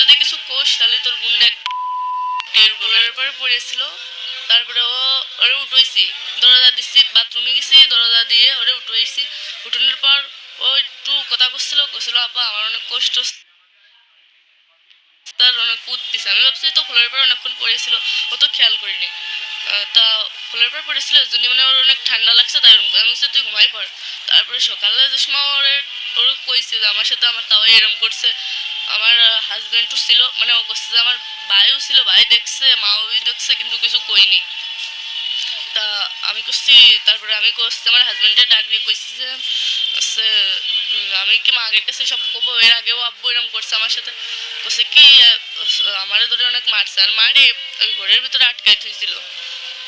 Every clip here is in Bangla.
যদি কিছু কোষ, তাহলে তোর বোনটা পরে পড়েছিল, তারপরে ও, ওরে উঠোইছি, দরজা দিছি, বাথরুমে গেছি, দরজা দিয়ে ওরে উঠোইছি। উঠোনের পর ও একটু কথা করছিল কছিল আপা, আমার অনেক কষ্ট তার অনেক কুদতেছে। আমি ভাবছি তো খোলার পর অনেকক্ষণ পড়েছিল, ও তো খেয়াল করিনি। তা খোলার পর পড়েছিল জন্য মানে ওর অনেক ঠান্ডা লাগছে, তাই আমি বলছি তুই ঘুমাই পড়। তারপরে সকালে যে সময় ওর ওর কইছে যে, আমার সাথে আমার তাও এরম করছে। আমার হাজব্যান্ডও ছিল মানে ও করছে আমার ভাইও ছিল ভাই দেখছে মাও দেখছে কিন্তু কিছু কইনি। তা আমি করছি তারপরে আমি করছি আমার হাজব্যান্ডের ডাক দিয়ে কইছি যে উম, আমি কি মা আগের কাছে সব কবো এর আগেও আব্বু এরম করছে আমার সাথে। বলছে কি আমার ধরে অনেক মারছে আর মারে ওই ঘরের ভিতরে আটকাই থুইছিল।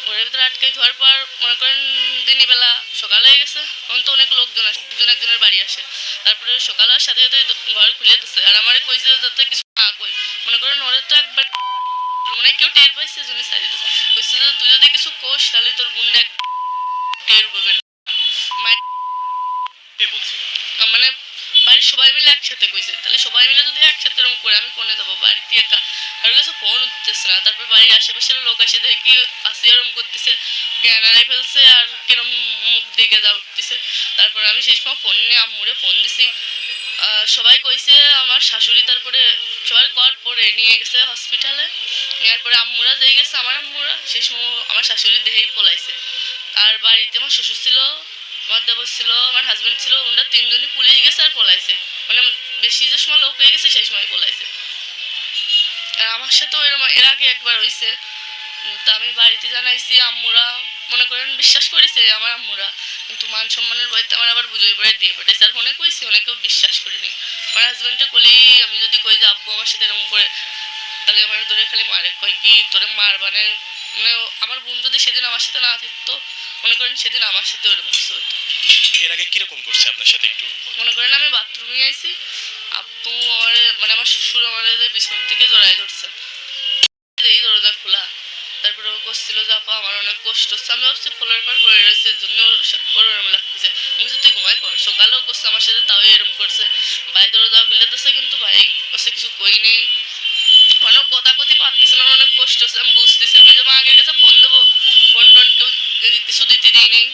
ঘরের ভিতরে আটকাই ধোয়ার পর মনে করেন দিনই বেলা সকাল হয়ে গেছে তখন তো অনেক লোকজন আসে, একজন একজনের বাড়ি আসে। তারপরে সকাল হওয়ার সাথে সাথে ঘর খুলে দিচ্ছে আর আমার কইছে যাতে কিছু না কই। মনে করেন ওরে তো একবার মানে কেউ টের পাইছে জন্য সারি দিচ্ছে কইছে যে তুই যদি কিছু কোস, তাহলে তোর বোনটা সবাই মিলে একসাথে কইছে, তাহলে সবাই মিলে যদি একসাথে এরকম করে, আমি কোনে যাব? বাড়িতে একা। আর কাছে ফোন উঠতেছে না, তারপর বাড়ির আশেপাশের লোক আসে, দেখি আসি এরম করতেছে। জ্ঞান হারাই ফেলছে আর কিরম মুখ দিকে যা উঠতেছে। তারপর আমি সেই সময় ফোন নিয়ে আম্মুরে ফোন দিছি। সবাই কইছে আমার শাশুড়ি তারপরে সবার কর পরে নিয়ে গেছে হসপিটালে নেওয়ার পরে আম্মুরা যেই গেছে, আমার আম্মুরা, সেই সময় আমার শাশুড়ি দেহেই পলাইছে। আর বাড়িতে আমার শ্বশুর ছিল আমার দেবর ছিল, আমার হাজব্যান্ড ছিল গেছে আর পলাইছে। মানে বেশি যে সময় লোক হয়ে গেছে, সেই সময় পলাইছে। আর আমার সাথেও এরকম এর আগে একবার হয়েছে তা আমি বাড়িতে জানাইছি, আম্মুরা মনে করেন বিশ্বাস করেছে, আমার আম্মুরা। কিন্তু মান সম্মানের বইতে আমার আবার বুঝোই পড়ে দিয়ে পাঠাইছে। আর ফোনে কইছি, অনেকেও বিশ্বাস করিনি। আমার হাজবেন্ডে কলি, আমি যদি কই যে আব্বু আমার সাথে এরকম করে, তাহলে আমার ধরে খালি মারে। কয়, কি তোরে মার মানে আমার বোন যদি সেদিন আমার সাথে না থাকতো, মনে করেন সেদিন আমার সাথে ওরকম কিছু হতো এর আগে কীরকম করছে আপনার সাথে একটু মনে করেন আমি বাথরুমে আইছি, আব্বু আমার মানে আমার শ্বশুর আমার পিছন থেকে জড়াই ধরছে। এই দরজা খোলা। তারপরে ও করছিল যে, আপা, আমার অনেক কষ্ট হচ্ছে। আমি ভাবছি, ফলের পর পড়ে রয়েছে এর জন্য ওর ওরম লাগতেছে। আমি তুই ঘুমাই পড়। সকালেও করছে আমার সাথে তাও এরম করছে। ভাই দরজা খুলে দিচ্ছে কিন্তু ভাই ওসে কিছু কই নেই। মানে কথা কথি পারতেছে না অনেক কষ্ট হচ্ছে। আমি বুঝতেছি, আমি যে মাকে কাছে ফোন দেবো ফোন টোন কেউ কিছু দিতে দিই নেই।